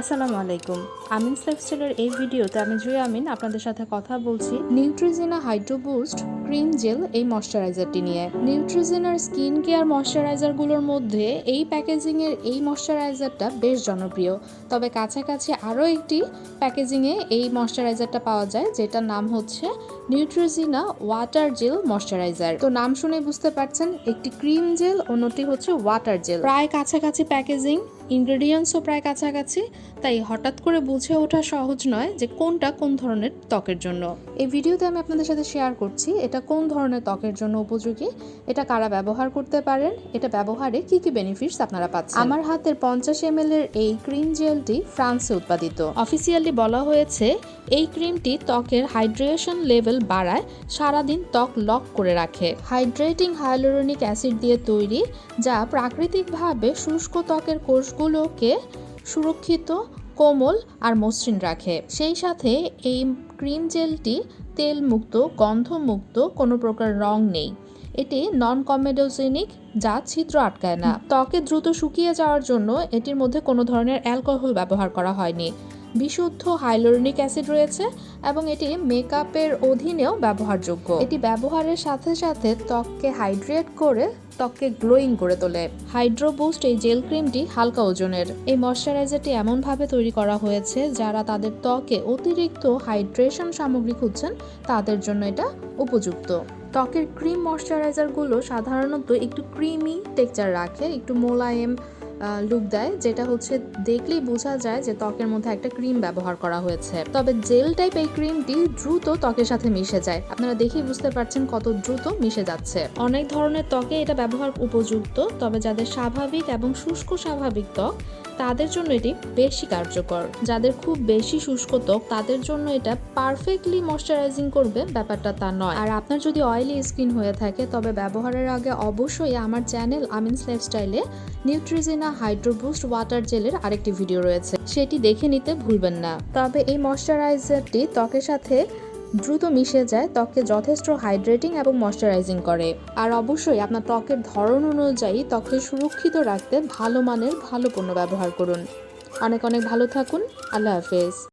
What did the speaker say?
আসসালামু আলাইকুম। আমিন লাইফস্টাইলের এই ভিডিওতে আমি জুয়ে আমিন আপনাদের সাথে কথা বলছি। Neutrogena hydro boost cream gel এই ময়শ্চারাইজারটি নিয়ে। নিউট্রিজিনার স্কিন কেয়ার ময়শ্চারাইজারগুলোর মধ্যে এই প্যাকেজিংয়ের এই ময়শ্চারাইজারটা বেশ জনপ্রিয়। তবে কাছাকাছি আরও একটি প্যাকেজিংয়ে এই ময়শ্চারাইজারটা পাওয়া যায়, যেটার নাম হচ্ছে নিউট্রিজিনা ওয়াটার জেল ময়শ্চারাইজার তো নাম শুনে বুঝতে পারছেন, একটি ক্রিম জেল, অন্যটি হচ্ছে ওয়াটার জেল প্রায় কাছাকাছি প্যাকেজিং ইনগ্রেডিয়েন্টসও প্রায় কাছাকাছি, তাই হঠাৎ করে বুঝে ওঠা সহজ নয় যে কোনটা কোন ধরনের ত্বকের জন্য। এই ভিডিওতে আমি আপনাদের সাথে শেয়ার করছি, এটা কোন ধরনের ত্বকের জন্য উপযোগী? এটা কারা ব্যবহার করতে পারেন? এটা ব্যবহারে কি কি বেনিফিটস আপনারা পাচ্ছেন? আমার হাতের পঞ্চাশ এম এর এই ক্রিম জেলটি ফ্রান্সে উৎপাদিত। অফিসিয়ালি বলা হয়েছে এই ক্রিমটি ত্বকের হাইড্রেশন লেভেল বাড়ায় সারাদিন ত্বক লক করে রাখে। হাইড্রেটিং হাইলোরনিক অ্যাসিড দিয়ে তৈরি যা প্রাকৃতিকভাবে শুষ্ক ত্বকের কোষগুলোকে সুরক্ষিত কোমল আর মসৃণ রাখে। সেই সাথে এই ক্রিম জেলটি তেল মুক্ত গন্ধমুক্ত, কোনো প্রকার রং নেই। এটি নন কমেডোজেনিক যা ছিদ্র আটকায় না। ত্বকে দ্রুত শুকিয়ে যাওয়ার জন্য এটির মধ্যে কোনো ধরনের অ্যালকোহল ব্যবহার করা হয়নি। বিশুদ্ধ হাইলোরনিক অ্যাসিড রয়েছে এবং এটি মেকআপের অধীনেও ব্যবহারযোগ্য। এটি ব্যবহারের সাথে সাথে ত্বককে হাইড্রেট করে ত্বককে গ্লোয়িং করে তোলে। হাইড্রো বুস্ট এই জেল ক্রিমটি হালকা ওজনের। এই ময়শ্চারাইজারটি এমনভাবে তৈরি করা হয়েছে যারা তাদের ত্বকে অতিরিক্ত হাইড্রেশন সামগ্রী খুঁজছেন, তাদের জন্য এটা উপযুক্ত। ত্বকের ক্রিম ময়শ্চারাইজারগুলো সাধারণত একটু ক্রিমি টেক্সচার রাখে, একটু মোলায়েম লুক দেয়, যেটা হচ্ছে দেখলেই বোঝা যায় যে ত্বকের মধ্যে একটা ক্রিম ব্যবহার করা হয়েছে। তবে জেল টাইপ এই ক্রিমটি দ্রুত ত্বকের সাথে মিশে যায়। আপনারা দেখেই বুঝতে পারছেন কত দ্রুত মিশে যাচ্ছে। অনেক ধরনের ত্বকে এটা ব্যবহার উপযুক্ত, তবে যাদের স্বাভাবিক এবং শুষ্ক স্বাভাবিক ত্বক তাদের জন্য এটি বেশি কার্যকর। যাদের খুব বেশি শুষ্ক ত্বক, তাদের জন্য এটা পারফেক্টলি ময়শ্চারাইজিং করবে। ব্যাপারটা তা নয়। আর আপনার যদি অয়েলি স্কিন হয়ে থাকে, তবে ব্যবহারের আগে অবশ্যই আমার চ্যানেল আমিনস লাইফস্টাইলে নিউট্রিজিনা হাইড্রোবুস্ট ওয়াটার জেলের আরেকটি ভিডিও রয়েছে। সেটি দেখে নিতে ভুলবেন না। তবে এই ময়শ্চারাইজারটি ত্বকের সাথে দ্রুত মিশে যায় ত্বককে যথেষ্ট হাইড্রেটিং এবং ময়শ্চারাইজিং করে। আর অবশ্যই আপনার ত্বকের ধরন অনুযায়ী ত্বককে সুরক্ষিত রাখতে ভালো মানের ভালো পণ্য ব্যবহার করুন। অনেক অনেক ভালো থাকুন। আল্লাহ হাফেজ।